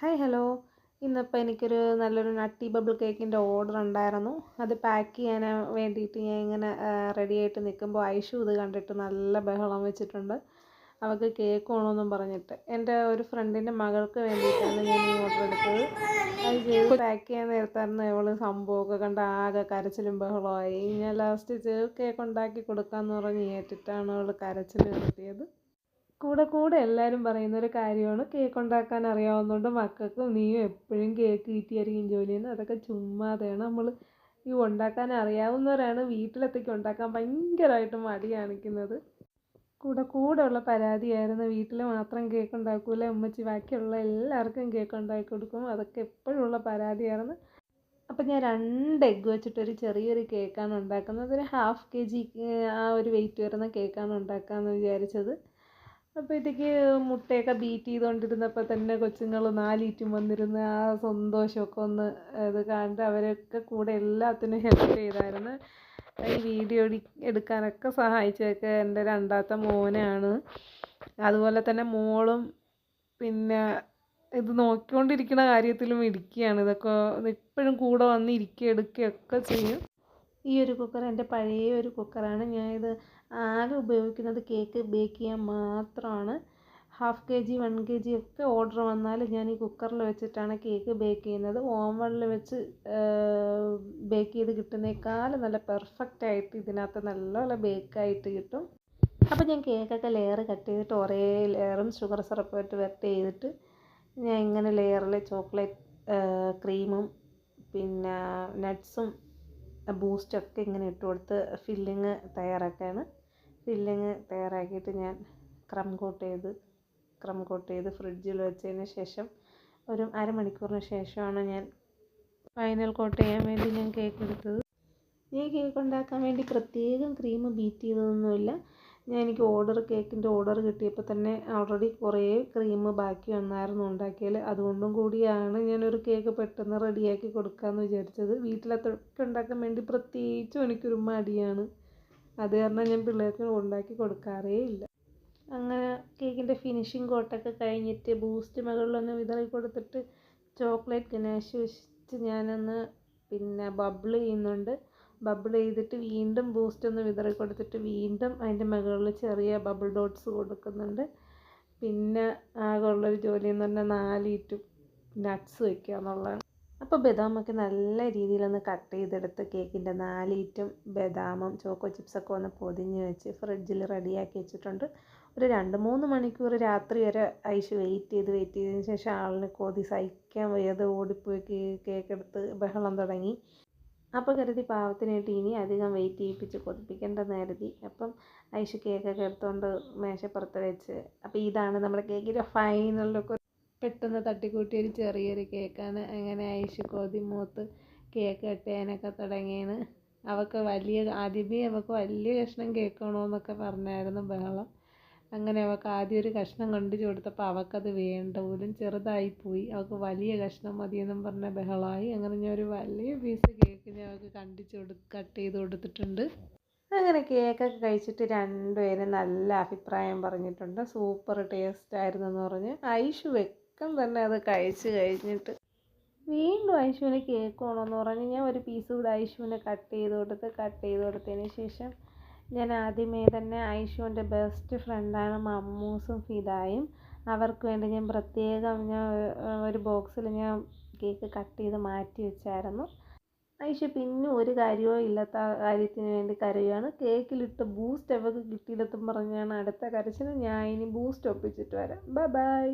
Hi hello ഇന്നിപ്പോൾ എനിക്കൊരു നല്ലൊരു നട്ടി ബബിൾ കേക്കിന്റെ ഓർഡർ ഉണ്ടായിരുന്നു. അത് പാക്ക് ചെയ്യാൻ വേണ്ടിയിട്ട് ഞാൻ ഇങ്ങനെ റെഡി ആയിട്ട് നിൽക്കുമ്പോൾ ഐഷു ഇത് കണ്ടിട്ട് നല്ല ബഹളം വെച്ചിട്ടുണ്ട്. അവൾക്ക് കേക്ക് വേണമെന്നും പറഞ്ഞിട്ട്. എന്റെ ഒരു ഫ്രണ്ടിന്റെ മകൾക്ക് വേണ്ടിയിട്ടാണ് ഞാൻ ഈ ഓർഡർ എടുത്തത്. അത് ചെയ്ത് പാക്ക് ചെയ്യാൻ നേരത്തായിരുന്നു ഇവൾ സംഭവമൊക്കെ കണ്ട് ആകെ കരച്ചിലും ബഹളമായി ഞാൻ ലാസ്റ്റ് കേക്ക് ഉണ്ടാക്കി കൊടുക്കാമെന്ന് പറഞ്ഞ് ഏറ്റിട്ടാണ് അവൾ കരച്ചിൽ നിർത്തിയത് കൂടെ കൂടെ എല്ലാവരും പറയുന്ന ഒരു കാര്യമാണ്. കേക്ക് ഉണ്ടാക്കാൻ അറിയാവുന്നതുകൊണ്ട് മക്കൾക്കും നീയും എപ്പോഴും കേക്ക് കിട്ടിയായിരിക്കും ജോലി ചെയ്യുന്നത്. അതൊക്കെ ചുമ്മാതെയാണ് നമ്മൾ ഈ ഉണ്ടാക്കാൻ അറിയാവുന്നവരാണ് വീട്ടിലെത്തേക്ക്. ഉണ്ടാക്കാൻ ഭയങ്കരമായിട്ട് മടി കാണിക്കുന്നത്. കൂടെ കൂടെ ഉള്ള പരാതിയായിരുന്നു. വീട്ടിൽ മാത്രം കേക്ക് ഉണ്ടാക്കൂല ഉമ്മച്ചി. ബാക്കിയുള്ള എല്ലാവർക്കും കേക്ക് ഉണ്ടാക്കി കൊടുക്കും. അതൊക്കെ എപ്പോഴും ഉള്ള പരാതിയായിരുന്നു. അപ്പം ഞാൻ രണ്ട് എഗ്ഗ് വെച്ചിട്ടൊരു ചെറിയൊരു കേക്കാണ് ഉണ്ടാക്കുന്നത്. ഒരു ഹാഫ് കെ ജി ആ ഒരു വെയിറ്റ് വരുന്ന കേക്കാണ് ഉണ്ടാക്കാമെന്ന് വിചാരിച്ചത്. അപ്പോഴത്തേക്ക് മുട്ടയൊക്കെ ബീറ്റ് ചെയ്തുകൊണ്ടിരുന്നപ്പോൾ തന്നെ കൊച്ചുങ്ങൾ നാലീറ്റും വന്നിരുന്ന് ആ സന്തോഷമൊക്കെ ഒന്ന് ഇത് കണ്ട് അവരൊക്കെ കൂടെ എല്ലാത്തിനും ഹെൽപ്പ് ചെയ്തായിരുന്നു. ഈ വീഡിയോ എടുക്കാനൊക്കെ സഹായിച്ചതൊക്കെ എന്റെ രണ്ടാമത്തെ മോനാണ്. അതുപോലെ തന്നെ മോളും പിന്നെ ഇത് നോക്കിക്കൊണ്ടിരിക്കുന്ന കാര്യത്തിലും ഇരിക്കുകയാണ് ഇതൊക്കെ ഇപ്പോഴും കൂടെ വന്ന് ഇരിക്കുക എടുക്കുകയൊക്കെ ചെയ്യും. ഈ ഒരു കുക്കർ എന്റെ പഴയ ഒരു കുക്കറാണ് ഞാനിത് ആകെ ഉപയോഗിക്കുന്നത് കേക്ക് ബേക്ക് ചെയ്യാൻ മാത്രമാണ് half K G one K G ഒക്കെ ഓർഡർ വന്നാൽ ഞാൻ ഈ കുക്കറിൽ വെച്ചിട്ടാണ് കേക്ക് ബേക്ക് ചെയ്യുന്നത്. ഓവണിൽ വെച്ച് ബേക്ക് ചെയ്ത് കിട്ടുന്നേക്കാൾ നല്ല പെർഫെക്റ്റ് ആയിട്ട് ഇതിനകത്ത് നല്ല ബേക്കായിട്ട് കിട്ടും. അപ്പോൾ ഞാൻ കേക്കൊക്കെ ലെയർ കട്ട് ചെയ്തിട്ട് ഒരേ ലെയറും ഷുഗർ സിറപ്പായിട്ട് വെറ്റ് ചെയ്തിട്ട് ഞാൻ ഇങ്ങനെ ലെയറിൽ ചോക്ലേറ്റ് ക്രീമും പിന്നെ നട്ട്സും ബൂസ്റ്റൊക്കെ ഇങ്ങനെ ഇട്ട് കൊടുത്ത് ഫില്ലിങ് തയ്യാറാക്കുകയാണ് ഫില്ലിങ് തയ്യാറാക്കിയിട്ട് ഞാൻ ക്രം കോട്ട് ചെയ്ത് ക്രം കോട്ട് ചെയ്ത് ഫ്രിഡ്ജിൽ വെച്ചതിന് ശേഷം ഒരു അരമണിക്കൂറിന് ശേഷമാണ് ഞാൻ ഫൈനൽ കോട്ട് ചെയ്യാൻ വേണ്ടി ഞാൻ കേക്ക് എടുത്തത്. ഈ കേക്ക് ഉണ്ടാക്കാൻ വേണ്ടി പ്രത്യേകം ക്രീം ബീറ്റ് ചെയ്തതൊന്നുമില്ല. ഞാൻ എനിക്ക് ഓർഡർ കേക്കിന്റെ ഓർഡർ കിട്ടിയപ്പോൾ തന്നെ ഓൾറെഡി കുറേ ക്രീം ബാക്കി വന്നായിരുന്നു ഉണ്ടാക്കിയാൽ അതുകൊണ്ടും കൂടിയാണ് ഞാനൊരു കേക്ക് പെട്ടെന്ന് റെഡിയാക്കി കൊടുക്കാമെന്ന് വിചാരിച്ചത്. വീട്ടിലത്തൊക്കെ ഉണ്ടാക്കാൻ വേണ്ടി പ്രത്യേകിച്ചും എനിക്കൊരു മടിയാണ്. അത് കാരണം ഞാൻ പിള്ളേർക്ക് ഉണ്ടാക്കി കൊടുക്കാറേ ഇല്ല. അങ്ങനെ കേക്കിന്റെ ഫിനിഷിങ് കോട്ടൊക്കെ കഴിഞ്ഞിട്ട് ബൂസ്റ്റ് മുകളിലൊന്ന് വിതറി കൊടുത്തിട്ട് ചോക്ലേറ്റ് ഗനാഷ് വെച്ചിട്ട് ഞാനൊന്ന് പിന്നെ ബബിൾ ചെയ്യുന്നുണ്ട്. ബബിൾ ചെയ്തിട്ട് വീണ്ടും ബൂസ്റ്റ് ഒന്ന് വിതറി കൊടുത്തിട്ട് വീണ്ടും അതിന്റെ മുകളിൽ ചെറിയ ബബിൾ ഡോട്ട്സ് കൊടുക്കുന്നുണ്ട്. പിന്നെ ആകെ ഉള്ളൊരു ജോലി എന്ന് പറഞ്ഞാൽ നാലിറ്റും നട്ട്സ് വയ്ക്കുക എന്നുള്ളതാണ്. അപ്പോൾ ബദാമൊക്കെ നല്ല രീതിയിലൊന്ന് കട്ട് ചെയ്തെടുത്ത് കേക്കിന്റെ നാലിറ്റും ബദാമും ചോക്കോ ചിപ്സൊക്കെ ഒന്ന് പൊതിഞ്ഞ് വെച്ച് ഫ്രിഡ്ജിൽ റെഡിയാക്കി വെച്ചിട്ടുണ്ട്. ഒരു രണ്ട് മൂന്ന് മണിക്കൂർ രാത്രി വരെ ഐഷ് വെയിറ്റ് ചെയ്ത് വെയിറ്റ് ചെയ്തതിന് ശേഷം ആളിന് കൊതി സഹിക്കാൻ വയ്യാതെ ഓടിപ്പോയി കേക്ക് എടുത്ത് ബഹളം തുടങ്ങി. അപ്പോൾ കരുതി പാവത്തിനായിട്ട് ഇനി അധികം വെയിറ്റ് ചെയ്യിപ്പിച്ച് കൊതിപ്പിക്കേണ്ടെന്ന് കരുതി അപ്പം ഐഷ കേക്കൊക്കെ എടുത്തുകൊണ്ട് മേശപ്പുറത്ത് വെച്ച്. അപ്പോൾ ഇതാണ് നമ്മുടെ കേക്കിന്റെ ഫൈനൽ ലുക്ക് പെട്ടെന്ന് തട്ടിക്കൂട്ടിയ ഒരു ചെറിയൊരു കേക്കാണ് അങ്ങനെ ഐഷ കൊതി മൂത്ത് കേക്ക് കട്ട് ചെയ്യാനൊക്കെ തുടങ്ങിയാണ് അവൾക്ക് വലിയ ആദ്യമേ അവൾക്ക് വലിയ കഷ്ണം കേക്ക് വേണമെന്നൊക്കെ പറഞ്ഞായിരുന്നു ബഹളം. അങ്ങനെ അവൾക്ക് ആദ്യം ഒരു കഷ്ണം കൊണ്ടു കൊടുത്തപ്പോൾ അവൾക്കത് വേണ്ട പോലും ചെറുതായിപ്പോയി അവൾക്ക് വലിയ കഷ്ണം മതിയെന്നും പറഞ്ഞ ബഹളമായി അങ്ങനെ ഞാൻ ഒരു വലിയ പീസ് കേക്ക് ഞാൻ അവൾക്ക് കണ്ടിച്ച് കൊടു കട്ട് ചെയ്ത് കൊടുത്തിട്ടുണ്ട്. അങ്ങനെ കേക്കൊക്കെ കഴിച്ചിട്ട് രണ്ടുപേരും നല്ല അഭിപ്രായം പറഞ്ഞിട്ടുണ്ട്. സൂപ്പർ ടേസ്റ്റ് ആയിരുന്നു എന്ന് പറഞ്ഞ്. ഐഷു വെക്കം തന്നെ അത് കഴിച്ച് കഴിഞ്ഞിട്ട്. വീണ്ടും ഐഷുവിന് കേക്ക് വേണമെന്ന് പറഞ്ഞ് ഞാൻ ഒരു പീസ് കൂടെ ഐഷുവിന് കട്ട് ചെയ്ത് കൊടുത്ത് കട്ട് ചെയ്ത് കൊടുത്തതിന് ശേഷം ഞാൻ ആദ്യമേ തന്നെ ഐഷുവിന്റെ ബെസ്റ്റ് ഫ്രണ്ടാണ് മമ്മൂസും ഫിദായും. അവർക്ക് വേണ്ടി ഞാൻ പ്രത്യേകം ഞാൻ ഒരു ബോക്സിൽ ഞാൻ കേക്ക് കട്ട് ചെയ്ത് മാറ്റി വെച്ചായിരുന്നു. ഐഷ പിന്നെ ഒരു കാര്യവും ഇല്ലാത്ത കാര്യത്തിന് വേണ്ടി കരയുകയാണ് കേക്കിലിട്ട് ബൂസ്റ്റ് അവർക്ക് കിട്ടിയില്ലെന്നും പറഞ്ഞാണ് അടുത്ത കരച്ചിൽ ഞാൻ ഇനി ബൂസ്റ്റ് ഒപ്പിച്ചിട്ട് വരാം. Bye bye